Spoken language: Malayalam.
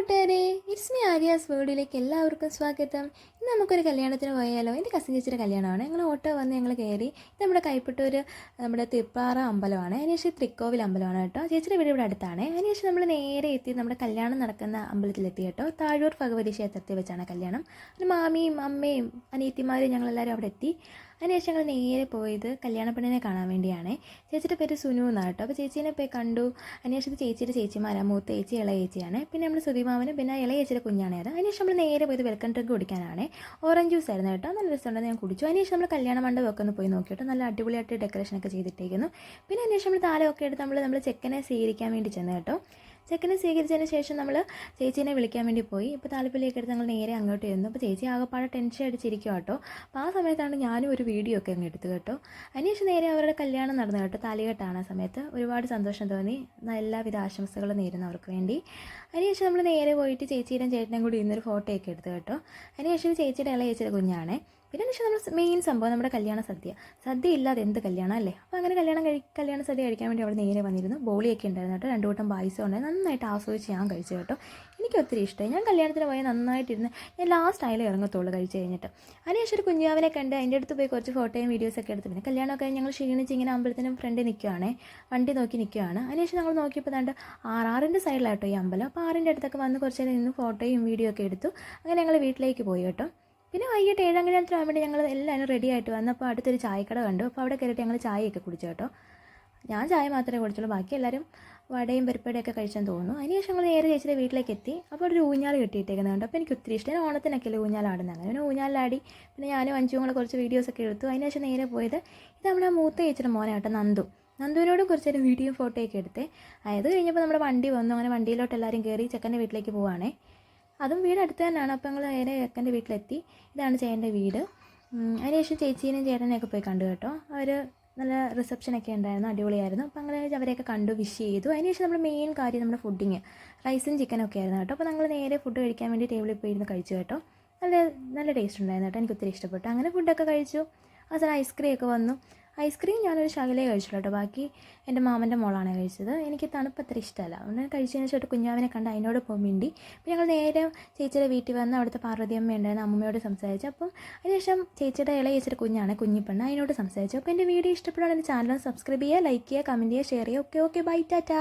കൂട്ടുകാരെ ഇറ്റ്സ് മീ ആര്യാസ് വേർഡിലേക്ക് എല്ലാവർക്കും സ്വാഗതം. ഇന്ന് നമുക്കൊരു കല്യാണത്തിന് പോയാലോ? എന്റെ കസിൻ ചേച്ചിയുടെ കല്യാണമാണ്. ഞങ്ങൾ ഓട്ടോ വന്ന് ഞങ്ങൾ കയറി നമ്മുടെ കൈപ്പട്ടൂർ നമ്മുടെ തിപ്പാറ അമ്പലമാണ്. അതിനുശേഷം തൃക്കോവിൽ അമ്പലമാണ് കേട്ടോ. ചേച്ചിയുടെ വീട് ഇവിടെ അടുത്താണ്. അതിനുശേഷം നമ്മൾ നേരെ എത്തി നമ്മുടെ കല്യാണം നടക്കുന്ന അമ്പലത്തിലെത്തി കേട്ടോ. താഴൂർ ഭഗവതി ക്ഷേത്രത്തിൽ വെച്ചാണ് കല്യാണം. മാമിയും അമ്മയും അനിയത്തിമാരും ഞങ്ങളെല്ലാവരും അവിടെ എത്തി. അതിനുശേഷം ഞങ്ങൾ നേരെ പോയത് കല്യാണ പെണ്ണിനെ കാണാൻ വേണ്ടിയാണ്. ചേച്ചിയുടെ പേര് സുനു എന്നാണ് കേട്ടോ. അപ്പോൾ ചേച്ചീനെ പോയി കണ്ടു. അതിനുശേഷം ചേച്ചിയുടെ ചേച്ചിമാരാണ് മൂത്ത ചേച്ചി ഇളയ ചേച്ചിയാണ് പിന്നെ നമ്മൾ സുധിമാവനും പിന്നെ ഇളയ ചേച്ചിയുടെ കുഞ്ഞാണ് അത് അതിനുശേഷം നമ്മൾ നേരെ പോയത് വെൽക്കം ഡ്രിങ്ക് കുടിക്കാനാണ്. ഓറഞ്ച് ജ്യൂസ് ആയിരുന്നു കേട്ടോ. നല്ല രസമുണ്ടെന്ന് ഞാൻ കുടിച്ചു. അതിനുശേഷം നമ്മൾ കല്യാണ മണ്ഡപമൊക്കെ ഒന്ന് പോയി നോക്കിയിട്ട് നല്ല അടിപൊളിയായിട്ട് ഡെക്കറേഷൻ ഒക്കെ ചെയ്തിട്ടേക്കുന്നു. പിന്നെ അതിനുശേഷം നമ്മൾ താലമൊക്കെ എടുത്ത് നമ്മൾ നമ്മൾ ചെക്കനെ സ്വീകരിക്കാൻ വേണ്ടി ചെന്ന് കേട്ടോ. ചെക്കനെ സ്വീകരിച്ചതിന് ശേഷം നമ്മൾ ചേച്ചീനെ വിളിക്കാൻ വേണ്ടി പോയി. ഇപ്പോൾ താലപ്പൊലിയൊക്കെ എടുത്ത് ഞങ്ങൾ നേരെ അങ്ങോട്ട് ചെന്നു. അപ്പോൾ ചേച്ചി ആകെപ്പാടെ ടെൻഷൻ അടിച്ചിരിക്കും കേട്ടോ അപ്പോൾ ആ സമയത്താണ് ഞാനും ഒരു വീഡിയോ ഒക്കെ അങ്ങ് എടുത്തു കേട്ടോ. അതിനുശേഷം നേരെ അവരുടെ കല്യാണം നടന്നു കേട്ടോ. താലികെട്ടാണ് ആ സമയത്ത്. ഒരുപാട് സന്തോഷം തോന്നി. എല്ലാവിധ ആശംസകളും നേരുന്നു അവർക്ക് വേണ്ടി. അതിനുശേഷം നമ്മൾ നേരെ പോയിട്ട് ചേച്ചിയുടെയും ചേട്ടനും കൂടി ഇന്നൊരു ഫോട്ടോയൊക്കെ എടുത്തു കേട്ടോ. അതിനുശേഷം ചേച്ചിയുടെ ഇളയ ചേച്ചിയുടെ കുഞ്ഞാണേ. പിന്നെ പക്ഷേ നമ്മൾ മെയിൻ സംഭവം നമ്മുടെ കല്യാണ സദ്യ. സദ്യ ഇല്ലാതെ എന്ത് കല്യാണം അല്ലേ? അപ്പോൾ അങ്ങനെ കല്യാണം കഴി കല്യാണ സദ്യ കഴിക്കാൻ വേണ്ടി അവിടെ നേരെ വന്നിരുന്നു. ബോളിയൊക്കെ ഉണ്ടായിരുന്നു കേട്ടോ. രണ്ടു കൂട്ടം പായസം ഉണ്ടായിരുന്നു. നന്നായിട്ട് ആസ്വദിച്ച് ഞാൻ കഴിച്ചു കേട്ടോ. എനിക്ക് ഒത്തിരി ഇഷ്ടമായി. ഞാൻ കല്യാണത്തിന് പോയി നന്നായിട്ടിരുന്ന് ഞാൻ ലാസ്റ്റ് ആയാലും ഇറങ്ങത്തുള്ളൂ കഴിച്ച് കഴിഞ്ഞിട്ട്. അതിനുശേഷം ഒരു കുഞ്ഞാവിനെ കണ്ട് അതിന്റെ അടുത്ത് പോയി കുറച്ച് ഫോട്ടോയും വീഡിയോസൊക്കെ എടുത്ത് പിന്നെ കല്യാണമൊക്കെ ഞങ്ങൾ ക്ഷീണിച്ച് ഇങ്ങനെ അമ്പലത്തിനും ഫ്രണ്ട് നിൽക്കുകയാണ് വണ്ടി നോക്കി നിൽക്കുകയാണ് അതിനുശേഷം ഞങ്ങൾ നോക്കിയപ്പോൾ ദാണ്ട് ആറാറിന്റെ സൈഡിലാട്ടോ ഈ അമ്പലം. അപ്പോൾ ആറിന്റെ അടുത്തൊക്കെ വന്ന് കുറച്ച് നേരം നിന്ന് ഫോട്ടോയും വീഡിയോ ഒക്കെ എടുത്തു. അങ്ങനെ ഞങ്ങൾ വീട്ടിലേക്ക് പോയി കേട്ടോ. പിന്നെ വൈകിട്ട് ഏഴാം കല്യാണത്തിന് വേണ്ടി ഞങ്ങൾ എല്ലാവരും റെഡി ആയിട്ട് വന്നപ്പോൾ അടുത്തൊരു ചായക്കട കണ്ടു. അപ്പോൾ അവിടെ കയറിയിട്ട് ഞങ്ങൾ ചായയൊക്കെ കുടിച്ചു കേട്ടോ. ഞാൻ ചായ മാത്രമേ കുടിച്ചുള്ളൂ. ബാക്കി എല്ലാവരും വടയും പരിപ്പടയൊക്കെ കഴിച്ചെന്ന് തോന്നുന്നു. അതിനുശേഷം ഞങ്ങൾ നേരെ ചേച്ചിയുടെ വീട്ടിലേക്ക് എത്തി. അപ്പോൾ ഒരു ഊഞ്ഞാൽ കെട്ടിയിട്ടേക്കുന്നത് കണ്ടു. അപ്പോൾ എനിക്ക് ഒത്തിരി ഇഷ്ടം. ഓണത്തിനൊക്കെ ഊഞ്ഞാലാടുന്നത് അങ്ങനെ ഒരു ഊഞ്ഞാലാടി പിന്നെ ഞാനും അഞ്ചും കൂടെ കുറച്ച് വീഡിയോസൊക്കെ എടുത്തു. അതിനുശേഷം നേരെ പോയത് ഇത് നമ്മുടെ മൂത്ത ചേച്ചിയുടെ മോനായിട്ട് നന്ദു. നന്ദുവിനോടും കുറച്ചൊരു വീഡിയോ ഫോട്ടോയൊക്കെ എടുത്തേ. അത് കഴിഞ്ഞപ്പോൾ നമ്മുടെ വണ്ടി വന്നു. അങ്ങനെ വണ്ടിയിലോട്ട് എല്ലാവരും കയറി ചെക്കന്റെ വീട്ടിലേക്ക് പോവുകയാണേ അതും വീട് അടുത്ത് തന്നെയാണ് അപ്പോൾ ഞങ്ങൾ നേരെ ചേക്കന്റെ വീട്ടിലെത്തി. ഇതാണ് ചേട്ടന്റെ വീട്. അതിനുശേഷം ചേച്ചീനെയും ചേട്ടനെയൊക്കെ പോയി കണ്ടു കേട്ടോ. അവർ നല്ല റിസപ്ഷനൊക്കെ ഉണ്ടായിരുന്നു അടിപൊളിയായിരുന്നു. അപ്പോൾ അങ്ങനെ അവരെയൊക്കെ കണ്ടു വിഷ് ചെയ്തു. അതിനുശേഷം നമ്മുടെ മെയിൻ കാര്യം നമ്മുടെ ഫുഡിങ് റൈസും ചിക്കനും ഒക്കെ ആയിരുന്നു കേട്ടോ. അപ്പോൾ നമ്മൾ നേരെ ഫുഡ് കഴിക്കാൻ വേണ്ടി ടേബിളിൽ പോയി ഇരുന്ന് കഴിച്ചു കേട്ടോ. നല്ല നല്ല ടേസ്റ്റ് ഉണ്ടായിരുന്നു കേട്ടോ. എനിക്ക് ഒത്തിരി ഇഷ്ടപ്പെട്ടു. അങ്ങനെ ഫുഡൊക്കെ കഴിച്ചു. അവസാനം ഐസ്ക്രീം ഒക്കെ വന്നു. ഐസ്ക്രീം ഞാനൊരു ശകലേ കഴിച്ചുള്ളൂ കേട്ടോ. ബാക്കി എന്റെ മാമന്റെ മോളാണ് കഴിച്ചത്. എനിക്ക് തണുപ്പ് അത്ര ഇഷ്ടമല്ല. അതുകൊണ്ട് കഴിച്ചതിന് ശേഷം കുഞ്ഞാവിനെ കണ്ട് അതിനോട് പോകും വേണ്ടി അപ്പോൾ ഞങ്ങൾ നേരെ ചേച്ചിയുടെ വീട്ടിൽ വന്ന് അവിടുത്തെ പാർവതി അമ്മ ഉണ്ടായിരുന്നു അമ്മയോട് സംസാരിച്ചു. അപ്പം അതിനുശേഷം ചേച്ചിയുടെ ഇളയ ചേച്ചിയുടെ കുഞ്ഞാണ് കുഞ്ഞിപ്പെണ്ണ് അതിനോട് സംസാരിച്ചു. അപ്പോൾ എന്റെ വീഡിയോ ഇഷ്ടപ്പെടുകയാണെങ്കിൽ ചാനൽ സബ്സ്ക്രൈബ് ചെയ്യുക ലൈക്ക് ചെയ്യുക കമന്റ് ചെയ്യുക ഷെയർ ചെയ്യുക. Okay okay bye tata